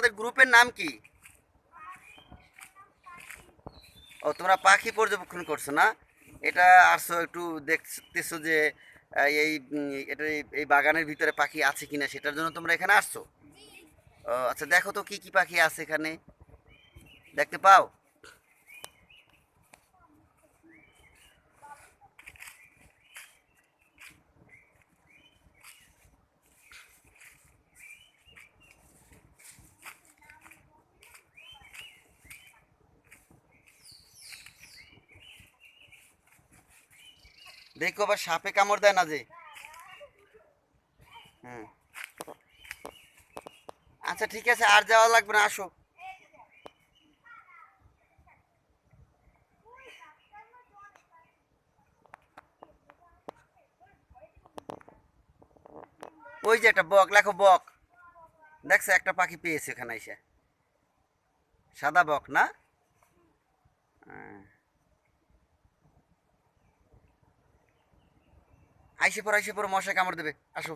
তোমাদের গ্রুপের নাম কি? ও, তোমরা পাখি পর্যবেক্ষণ করছ না? এটা আসো, একটু দেখতেছো যে এই এটা এই- বাগানের ভিতরে পাখি আছে কিনা, সেটার জন্য তোমরা এখানে আসছো? আচ্ছা দেখো তো কি কি পাখি আছে এখানে। দেখতে পাও? দেখো আবার সাপে কামড় দেয় না যে। হ্যাঁ। আচ্ছা ঠিক আছে, আর যাওয়া লাগবে না, আসো। ওই যে একটা বক, লেখো বক। দেখছ, একটা পাখি পেয়েছে এখানে এসে। সাদা বক, না? হ্যাঁ। আইসে পর আইসে পর মশা কামড় দেবে। আসো।